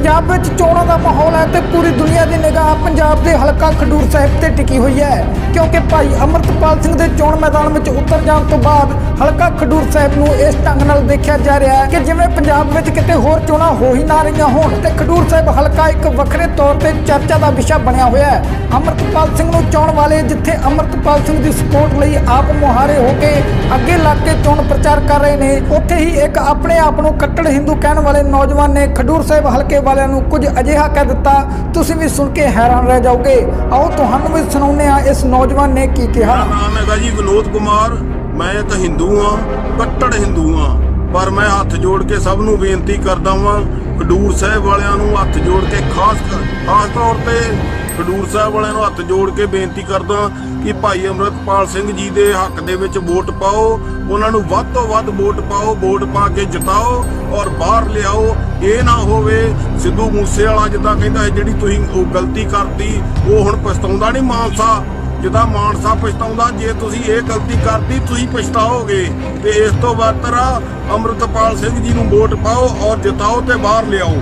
ਪੰਜਾਬ ਵਿੱਚ ਚੋਣਾਂ ਦਾ ਮਾਹੌਲ ਹੈ ਤੇ ਪੂਰੀ ਦੁਨੀਆ ਦੀ ਨਿਗਾਹ ਪੰਜਾਬ ਦੇ ਹਲਕਾ ਖਡੂਰ ਸਾਹਿਬ ਤੇ ਟਿਕੀ ਹੋਈ ਹੈ। ਕਿਉਂਕਿ ਭਾਈ ਅਮਰਤਪਾਲ ਸਿੰਘ ਦੇ ਚੋਣ ਮੈਦਾਨ ਵਿੱਚ ਉਤਰ ਜਾਣ ਤੋਂ ਬਾਅਦ ਹਲਕਾ ਖਡੂਰ ਸਾਹਿਬ ਨੂੰ ਇਸ ਢੰਗ ਨਾਲ ਦੇਖਿਆ ਜਾ ਰਿਹਾ ਹੈ ਕਿ ਜਿਵੇਂ ਪੰਜਾਬ ਵਿੱਚ ਕਿਤੇ ਹੋਰ ਚੋਣਾਂ ਹੋ ਹੀ ਨਾ ਰਹੀਆਂ ਹੋਣ ਤੇ ਖਡੂਰ ਸਾਹਿਬ ਹਲਕਾ ਇੱਕ ਵੱਖਰੇ ਤੌਰ ਤੇ ਚਰਚਾ ਦਾ ਵਿਸ਼ਾ ਬਣਿਆ ਹੋਇਆ ਹੈ। ਅਮਰਤਪਾਲ ਸਿੰਘ ਨੂੰ ਚੋਣ ਵਾਲੇ ਜਿੱਥੇ ਅਮਰਤਪਾਲ ਸਿੰਘ ਦੀ ਸਪੋਰਟ ਲਈ ਆਪ ਮੁਹਾਰੇ ਹੋ ਕੇ ਅੱਗੇ ਲੱਗ ਕੇ ਚੋਣ ਪ੍ਰਚਾਰ ਕਰ ਰਹੇ ਨੇ, ਉੱਥੇ ਹੀ ਇੱਕ ਆਪਣੇ ਆਪ ਨੂੰ ਕੱਟੜ ਹਿੰਦੂ ਕਹਿਣ ਵਾਲੇ ਨੌਜਵਾਨ ਨੇ ਖਡੂਰ ਸਾਹਿਬ ਹਲਕੇ ਵਾਲਿਆਂ ਨੂੰ ਕੁਝ ਅਜਿਹਾ ਕਹਿ ਦਿੱਤਾ, ਤੁਸੀਂ ਵੀ ਸੁਣ ਕੇ ਹੈਰਾਨ ਰਹਿ ਜਾਓਗੇ। ਆਓ ਤੁਹਾਨੂੰ ਵੀ ਸੁਣਾਉਂਦੇ ਆ ਇਸ ਨੌਜਵਾਨ ਨੇ ਕੀ ਕਿਹਾ। ਮੇਰਾ ਨਾਮ ਹੈਗਾ ਜੀ ਵਿਨੋਦ ਕੁਮਾਰ, ਮੈਂ ਇੱਕ ਹਿੰਦੂ ਹਾਂ, ਕੱਟੜ ਹਿੰਦੂ ਹਾਂ। ਪਰ ਮੈਂ ਹੱਥ ਜੋੜ ਕੇ ਸਭ ਨੂੰ ਬੇਨਤੀ ਕਰਦਾ ਹਾਂ ਖਡੂਰ ਸਾਹਿਬ ਵਾਲਿਆਂ ਨੂੰ ਹੱਥ ਜੋੜ ਕੇ ਖਾਸ ਖਾਸ ਤੌਰ ਤੇ ਖਡੂਰ ਸਾਹਿਬ ਵਾਲਿਆਂ ਨੂੰ ਹੱਥ ਜੋੜ ਕੇ ਬੇਨਤੀ ਕਰਦਾ ਕਿ ਭਾਈ ਅਮਰਤਪਾਲ ਸਿੰਘ ਜੀ ਦੇ ਹੱਕ ਦੇ ਵਿੱਚ ਵੋਟ ਪਾਓ, ਉਹਨਾਂ ਨੂੰ ਵੱਧ ਤੋਂ ਵੱਧ ਵੋਟ ਪਾਓ, ਵੋਟ ਪਾ ਕੇ ਜਿਤਾਓ ਔਰ ਇਹ ਨਾ ਹੋਵੇ ਸਿੱਧੂ ਮੂਸੇ ਵਾਲਾ ਜਿੱਦਾਂ ਕਹਿੰਦਾ ਹੈ ਜਿਹੜੀ ਤੁਸੀਂ ਉਹ ਗਲਤੀ ਕਰਤੀ, ਉਹ ਹੁਣ ਪਛਤਾਉਂਦਾ ਨਹੀਂ ਮਾਨਸਾ। ਜਿੱਦਾਂ ਮਾਨਸਾ ਪਛਤਾਉਂਦਾ, ਜੇ ਤੁਸੀਂ ਇਹ ਗਲਤੀ ਕਰਤੀ, ਤੁਸੀਂ ਪਛਤਾਓਗੇ। ਤੇ ਇਸ ਤੋਂ ਬਿਹਤਰ ਆ ਅੰਮ੍ਰਿਤਪਾਲ ਸਿੰਘ ਜੀ ਨੂੰ ਵੋਟ ਪਾਓ ਔਰ ਜਿਤਾਓ ਤੇ ਬਾਹਰ ਲਿਆਓ।